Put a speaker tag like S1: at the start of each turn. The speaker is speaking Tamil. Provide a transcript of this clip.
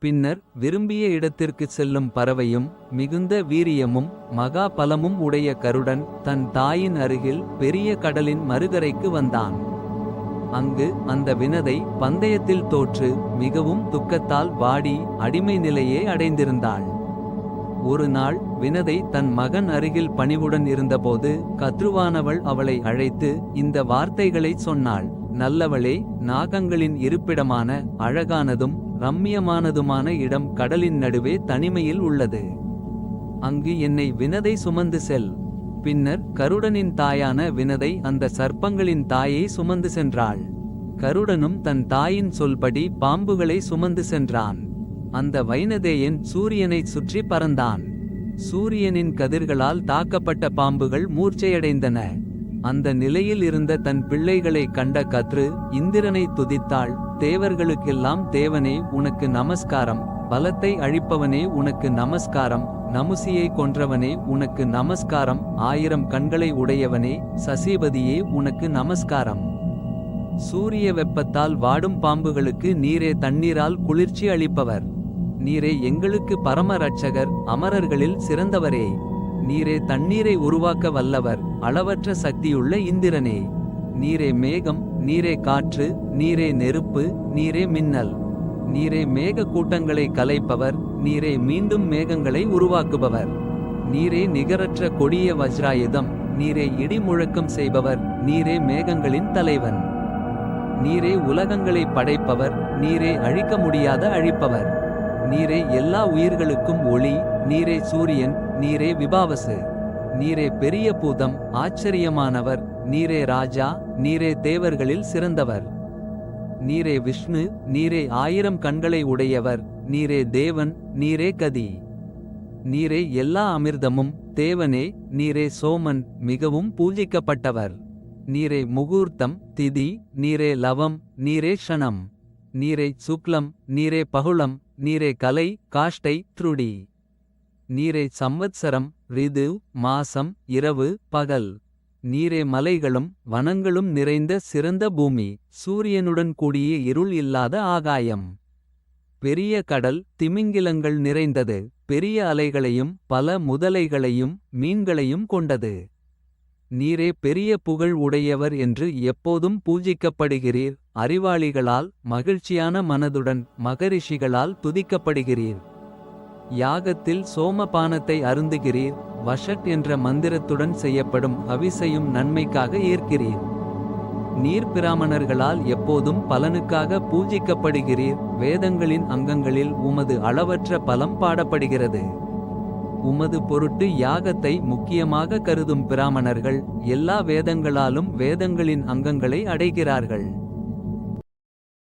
S1: பின்னர் விரும்பிய இடத்திற்குச் செல்லும் பறவையும் மிகுந்த வீரியமும் மகா பலமும் உடைய கருடன் தன் தாயின் அருகில் பெரிய கடலின் மறுகரைக்கு வந்தான். அங்கு அந்த வினதை பந்தயத்தில் தோற்று மிகவும் துக்கத்தால் வாடி அடிமை நிலையே அடைந்திருந்தாள். ஒரு நாள் வினதை தன் மகன் அருகில் பணிவுடன் இருந்தபோது கத்ருவானவள் அவளை அழைத்து இந்த வார்த்தைகளைச் சொன்னாள். நல்லவளே நாகங்களின் இருப்பிடமான அழகானதும் ரம்மியமானதுமான இடம் கடலின் நடுவே தனிமையில் உள்ளது. அங்கு என்னை வினதை சுமந்து செல். பின்னர் கருடனின் தாயான வினதை அந்த சர்ப்பங்களின் தாயை சுமந்து சென்றாள். கருடனும் தன் தாயின் சொல்படி பாம்புகளை சுமந்து சென்றான். அந்த வைனதேயன் சூரியனைச் சுற்றி பறந்தான். சூரியனின் கதிர்களால் தாக்கப்பட்ட பாம்புகள் மூர்ச்சையடைந்தன. அந்த நிலையில் இருந்த தன் பிள்ளைகளை கண்ட கத்ரு இந்திரனை துதித்தாள் தேவர்களுக்கெல்லாம் தேவனே உனக்கு நமஸ்காரம். பலத்தை அழிப்பவனே உனக்கு நமஸ்காரம். நமுசியை கொன்றவனே உனக்கு நமஸ்காரம். ஆயிரம் கண்களை உடையவனே சசிபதியே உனக்கு நமஸ்காரம். சூரிய வெப்பத்தால் வாடும் பாம்புகளுக்கு நீரே தண்ணீரால் குளிர்ச்சி அளிப்பவர். நீரே எங்களுக்கு பரம ரட்சகர் அமரர்களில் சிறந்தவரே. நீரே தண்ணீரை உருவாக்க வல்லவர். அளவற்ற சக்தியுள்ள இந்திரனே நீரே மேகம் நீரே காற்று நீரே நெருப்பு நீரே மின்னல். நீரே மேக கூட்டங்களை கலைப்பவர் நீரே மீண்டும் மேகங்களை உருவாக்குபவர். நீரே நிகரற்ற கொடிய வஜ்ராயுதம் நீரே இடி முழக்கம் செய்பவர் நீரே மேகங்களின் தலைவன். நீரே உலகங்களை படைப்பவர் நீரே அழிக்க முடியாத அழிப்பவர். நீரே எல்லா உயிர்களுக்கும் ஒளி நீரே சூரியன் நீரே விபாவசு. நீரே பெரிய பூதம் ஆச்சரியமானவர். நீரே ராஜா நீரே தேவர்களில் சிறந்தவர். நீரே விஷ்ணு நீரே ஆயிரம் கண்களை உடையவர். நீரே தேவன் நீரே கதி. நீரே எல்லா அமிர்தமும் தேவனே நீரே சோமன் மிகவும் பூஜிக்கப்பட்டவர். நீரே முகூர்த்தம் திதி நீரே லவம் நீரே ஷணம் நீரே சுக்லம் நீரே பகுளம் நீரே கலை காஷ்டை த்ருடி. நீரே சம்வத்சரம் ரிது மாசம் இரவு பகல். நீரே மலைகளும் வனங்களும் நிறைந்த சிறந்த பூமி. சூரியனுடன் கூடிய இருள் இல்லாத ஆகாயம். பெரிய கடல் திமிங்கிலங்கள் நிறைந்தது. பெரிய அலைகளையும் பல முதலைகளையும் மீன்களையும் கொண்டது. நீரே பெரிய புகழ் உடையவர் என்று எப்போதும் பூஜிக்கப்படுகிறீர். அறிவாளிகளால் மகிழ்ச்சியான மனதுடன் மகரிஷிகளால் துதிக்கப்படுகிறீர். யாகத்தில் சோமபானத்தை அருந்துகிறீர் வஷட் என்ற மந்திரத்துடன் செய்யப்படும் அவிசையும் நன்மைக்காக ஏற்கிறீர். நீர் பிராமணர்களால் எப்போதும் பலனுக்காக பூஜிக்கப்படுகிறீர் வேதங்களின் அங்கங்களில் உமது அளவற்ற பலம் பாடப்படுகிறது. உமது பொருட்டு யாகத்தை முக்கியமாக கருதும் பிராமணர்கள் எல்லா வேதங்களாலும் வேதங்களின் அங்கங்களை அடைகிறார்கள்.